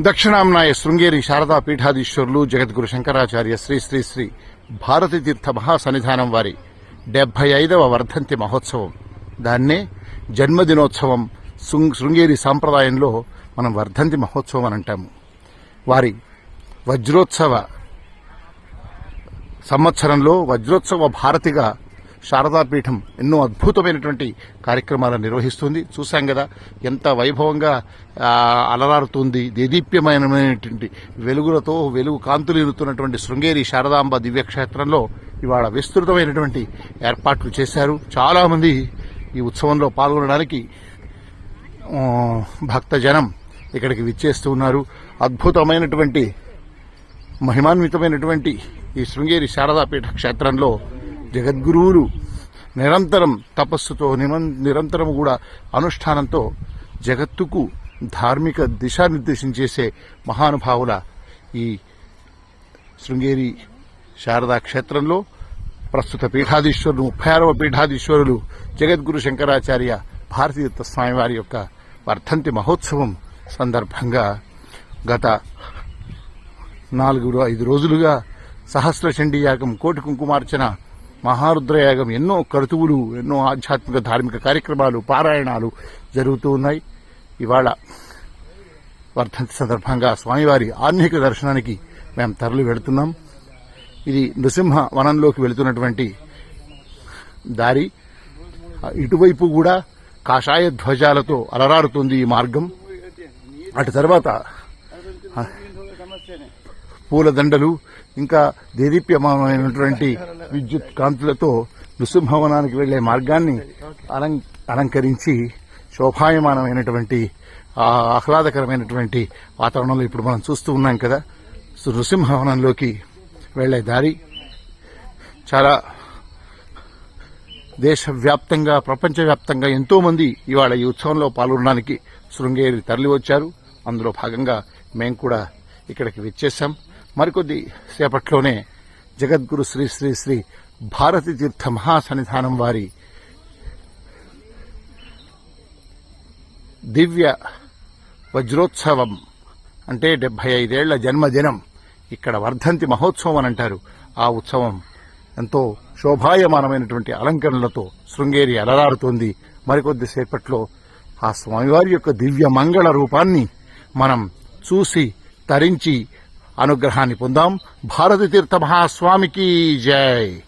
దక్షిణాంనాయ శృంగేరి శారదా పీఠాధీశ్వరులు జగద్గురు శంకరాచార్య శ్రీ శ్రీ శ్రీ భారతి తీర్థ మహాసన్నిధానం వారి డెబ్బై ఐదవ వర్ధంతి మహోత్సవం. దాన్నే జన్మదినోత్సవం శృంగేరి సాంప్రదాయంలో మనం వర్ధంతి మహోత్సవం అని అంటాము. వారి వజ్రోత్సవ సంవత్సరంలో వజ్రోత్సవ భారతిగా శారదాపీఠం ఎన్నో అద్భుతమైనటువంటి కార్యక్రమాలను నిర్వహిస్తుంది. చూశాం కదా ఎంత వైభవంగా అలరారుతుంది దేదీప్యమైనటువంటి వెలుగులతో వెలుగు కాంతులు ఇరుతున్నటువంటి శృంగేరి శారదాంబ దివ్యక్షేత్రంలో ఇవాళ విస్తృతమైనటువంటి ఏర్పాట్లు చేశారు. చాలామంది ఈ ఉత్సవంలో పాల్గొనడానికి భక్తజనం ఇక్కడికి విచ్చేస్తూ ఉన్నారు. అద్భుతమైనటువంటి మహిమాన్వితమైనటువంటి ఈ శృంగేరి శారదాపీఠ క్షేత్రంలో జగద్గురువులు నిరంతరం తపస్సుతో నిమం- నిరంతరం కూడా అనుష్ఠానంతో జగత్తుకు ధార్మిక దిశానిర్దేశం చేసే మహానుభావుల ఈ శృంగేరి శారదా క్షేత్రంలో ప్రస్తుత పీఠాధీశ్వరులు ముప్పై ఆరవ పీఠాధీశ్వరులు జగద్గురు శంకరాచార్య భారతీయ స్వామి వారి యొక్క వర్ధంతి మహోత్సవం సందర్భంగా గత నాలుగు ఐదు రోజులుగా సహస్ర చండీ యాగం కోటి కుంకుమార్చన మహారుద్రయాగం ఎన్నో కరుతువులు ఎన్నో ఆధ్యాత్మిక ధార్మిక కార్యక్రమాలు పారాయణాలు జరుగుతూ ఉన్నాయి. ఇవాళ వర్ధంతి సందర్భంగా స్వామివారి ఆన్మీక దర్శనానికి మేము తరలి వెళుతున్నాం. ఇది నృసింహ వనంలోకి వెళుతున్నటువంటి దారి. ఇటువైపు కూడా కాషాయ ధ్వజాలతో అలరారుతుంది ఈ మార్గం. అటు తర్వాత పూలదండలు ఇంకా దేదీప్యమానమైనటువంటి విద్యుత్ కాంతులతో నృసింహవనానికి వెళ్ళే మార్గాన్ని అలం అలంకరించి శోభాయమానమైనటువంటి ఆహ్లాదకరమైనటువంటి వాతావరణంలో ఇప్పుడు మనం చూస్తూ ఉన్నాం కదా. సో నృసింహవనంలోకి వెళ్ళే దారి చాలా దేశవ్యాప్తంగా ప్రపంచవ్యాప్తంగా ఎంతో మంది ఇవాళ ఈ ఉత్సవంలో పాల్గొనడానికి శృంగేరి తరలి వచ్చారు అందులో భాగంగా మేము కూడా ఇక్కడికి విచ్చేశాం. మరికొద్ది సేపట్లోనే జగద్గురు శ్రీ శ్రీ శ్రీ భారతి తీర్థ మహాసన్నిధానం వారి దివ్య వజ్రోత్సవం అంటే డెబ్బై ఐదేళ్ళ జన్మదినం ఇక్కడ వర్ధంతి మహోత్సవం అని అంటారు. ఆ ఉత్సవం ఎంతో శోభాయమానమైనటువంటి అలంకరణలతో శృంగేరి అలరారుతోంది. మరికొద్ది సేపట్లో ఆ స్వామివారి యొక్క దివ్య మంగళ రూపాన్ని మనం చూసి తరించి అనుగ్రహాన్ని పొందాం. భారతి తీర్థ మహాస్వామికి జై.